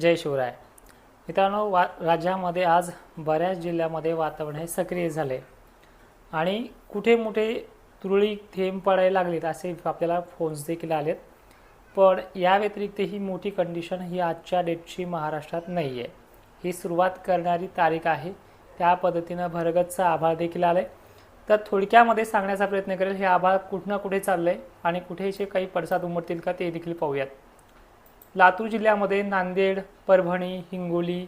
जय शिवराय. मित्रांनो वा राज्यामध्ये आज बऱ्याच जिल्ह्यामध्ये वातावरण हे सक्रिय झाले. आणि कुठे मोठे तुरळी थेंब पडायला लागलेत असे आपल्याला फोन्स देखील आलेत. पण या व्यतिरिक्त ही मोठी कंडिशन ही आजच्या डेटची महाराष्ट्रात नाही आहे ही सुरुवात करणारी तारीख आहे. त्या पद्धतीनं भरगतचं आभाळ देखील आलं आहे तर थोडक्यामध्ये सांगण्याचा प्रयत्न करेल हे आभाळ कुठं ना कुठे चाललं आहे आणि कुठेचे काही पडसाद उमटतील का ते देखील पाहूयात. लातूर जिल्ह्यामध्ये नांदेड परभणी हिंगोली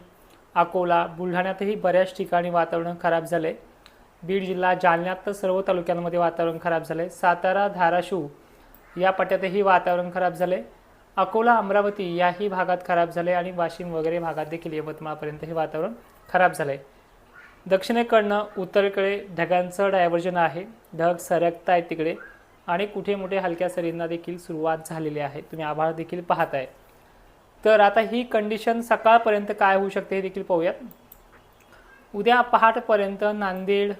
अकोला बुलढाण्यातही बऱ्याच ठिकाणी वातावरण खराब झालं आहे बीड जिल्हा जालन्यात तर सर्व तालुक्यांमध्ये वातावरण खराब झालं आहे सातारा धाराशिव या पट्ट्यातही वातावरण खराब झालं आहे अकोला अमरावती याही भागात खराब झाले आणि वाशिम वगैरे भागात देखील यवतमाळपर्यंत हे वातावरण खराब झालं आहे दक्षिणेकडनं उत्तरेकडे ढगांचं डायव्हर्जन आहे. ढग सरकत आहेत तिकडे आणि कुठे मोठे हलक्या सरींना देखील सुरुवात झालेली आहे. तुम्ही आभाळ देखील पाहताय. तर आता ही कंडिशन सकाळपर्यंत काय होऊ शकते हे देखील पाहूयात. उद्या पहाटपर्यंत नांदेड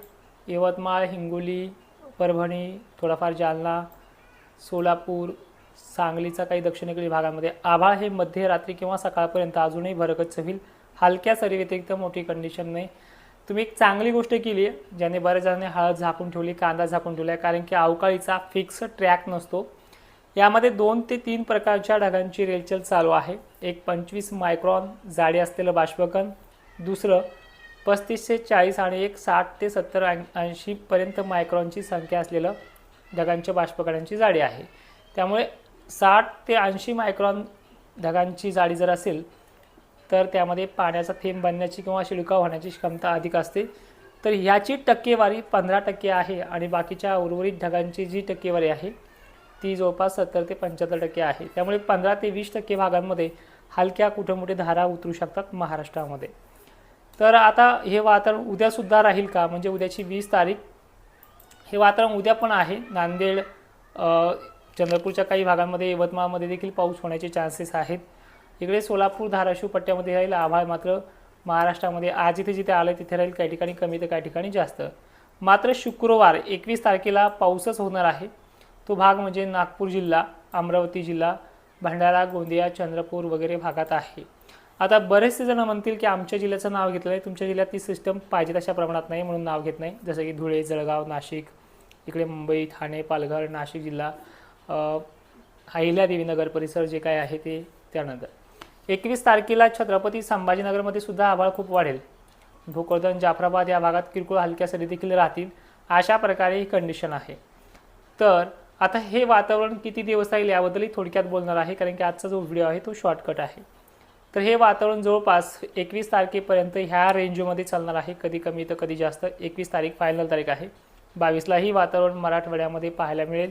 यवतमाळ हिंगोली परभणी थोडाफार जालना सोलापूर सांगलीचा काही दक्षिणेकडील भागामध्ये आभाळ हे मध्यरात्री किंवा सकाळपर्यंत अजूनही भरकत होईल हलक्या सरी व्यतिरिक्त मोठी कंडिशन नाही. तुम्ही एक चांगली गोष्ट केली आहे ज्याने बऱ्याच जणांनी हळद झाकून ठेवली कांदा झाकून ठेवला आहे कारण की अवकाळीचा फिक्स ट्रॅक नसतो. यामध्ये दोन ते तीन प्रकारच्या ढगांची रेलचल चालू आहे. एक पंचवीस मायक्रॉन जाडी असलेलं बाष्पकण दुसरं पस्तीसशे चाळीस आणि एक साठ ते सत्तर ऐंशीपर्यंत मायक्रॉनची संख्या असलेलं ढगांच्या बाष्पकणांची जाडी आहे. त्यामुळे साठ ते ऐंशी मायक्रॉन ढगांची जाडी जर असेल तर त्यामध्ये पाण्याचा थेंब बनण्याची किंवा शिडकाव होण्याची क्षमता अधिक असते. तर ह्याची टक्केवारी पंधरा टक्के आहे आणि बाकीच्या उर्वरित ढगांची जी टक्केवारी आहे ती जवळपास सत्तर ते पंच्याहत्तर टक्के आहे. त्यामुळे पंधरा ते वीस टक्के भागांमध्ये हलक्या कुठे मोठे धारा उतरू शकतात महाराष्ट्रामध्ये. तर आता हे वातावरण उद्यासुद्धा राहील का? म्हणजे उद्याची वीस तारीख. हे वातावरण उद्या पण आहे. नांदेड चंद्रपूरच्या काही भागांमध्ये यवतमाळमध्ये देखील पाऊस होण्याचे चान्सेस आहेत. इकडे सोलापूर धाराशिव पट्ट्यामध्ये राहील आभाळ मात्र. महाराष्ट्रामध्ये आज जिथे जिथे आलं तिथे राहील काही ठिकाणी कमी तर काही ठिकाणी जास्त. मात्र शुक्रवार एकवीस तारखेला पाऊसच होणार आहे. तो भाग म्हणजे नागपूर जिल्हा अमरावती जिल्हा भंडारा गोंदिया चंद्रपूर वगैरे भागात आहे. आता बरेचसे जण म्हणतील की आमच्या जिल्ह्याचं नाव घेतलं आहे तुमच्या जिल्ह्यात ती सिस्टम पाहिजे तशा प्रमाणात नाही म्हणून नाव घेत नाही. जसं की धुळे जळगाव नाशिक इकडे मुंबई ठाणे पालघर नाशिक जिल्हा अहिल्यादेवीनगर परिसर जे काय आहे ते त्यानंतर. एकवीस तारखेला छत्रपती संभाजीनगरमध्ये सुद्धा आभाळ खूप वाढेल. भोकरदन जाफराबाद या भागात किरकोळ हलक्या सरी देखील राहतील अशा प्रकारे ही कंडिशन आहे. तर आता हे वातावरण किती दिवस राहील याबद्दलही थोडक्यात बोलणार आहे कारण की आजचा जो व्हिडिओ आहे तो शॉर्टकट आहे. तर हे वातावरण जवळपास एकवीस तारखेपर्यंत ह्या रेंजमध्ये चालणार आहे. कधी कमी तर कधी जास्त. एकवीस तारीख फायनल तारीख आहे. बावीसलाही वातावरण मराठवाड्यामध्ये पाहायला मिळेल.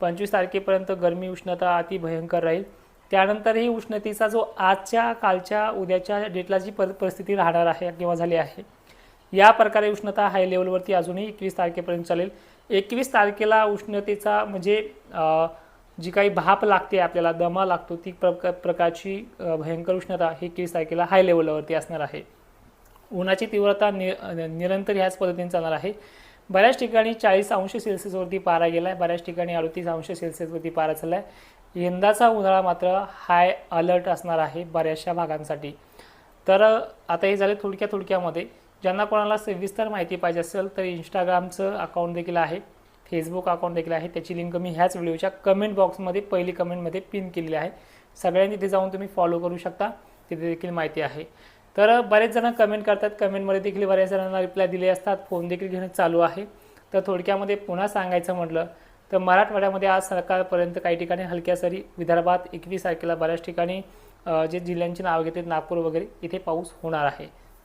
पंचवीस तारखेपर्यंत गरमी उष्णता अति भयंकर राहील. त्यानंतर ही उष्णतेचा जो आजच्या कालच्या उद्याच्या डेटला जी पर परिस्थिती राहणार आहे किंवा झाली आहे या प्रकारे उष्णता हाय लेवलवरती अजूनही एकवीस तारखेपर्यंत चालेल. एकवीस तारखेला उष्णतेचा म्हणजे जी काही भाप लागते आपल्याला दमा लागतो ती प्रक प्रकारची भयंकर उष्णता ही एकवीस तारखेला हाय लेवलवरती असणार आहे. उन्हाची तीव्रता नि निरंतर ह्याच पद्धतीने चालणार आहे. बऱ्याच ठिकाणी चाळीस अंश सेल्सिअसवरती पारा गेला आहे बऱ्याच ठिकाणी अडतीस अंश सेल्सिअसवरती पारा चालला आहे यंदाचा उन्हाळा मात्र हाय अलर्ट असणार आहे बऱ्याचशा भागांसाठी. तर आता हे झाले थोडक्या थोडक्यामध्ये. ज्यांना कोणाला सविस्तर माहिती पाहिजे असेल तर इंस्टाग्रामचं अकाउंट देखील आहे फेसबुक अकाउंट देखील आहे. त्याची लिंक मी ह्याच व्हिडिओच्या कमेंट बॉक्समध्ये पहिली कमेंटमध्ये पिन केलेली आहे. सगळ्यांनी तिथे जाऊन तुम्ही फॉलो करू शकता. तिथे देखील माहिती आहे. तर बरेच जण कमेंट करतात. कमेंटमध्ये देखील बऱ्याच जणांना रिप्लाय दिले असतात. फोन देखील घेणं चालू आहे. तर थोडक्यामध्ये पुन्हा सांगायचं म्हटलं तर मराठवाड्यामध्ये आज सकाळपर्यंत काही ठिकाणी हलक्या सरी विदर्भात एकवीस तारखेला बऱ्याच ठिकाणी जे जिल्ह्यांची नावं घेतात नागपूर वगैरे इथे पाऊस होणार आहे.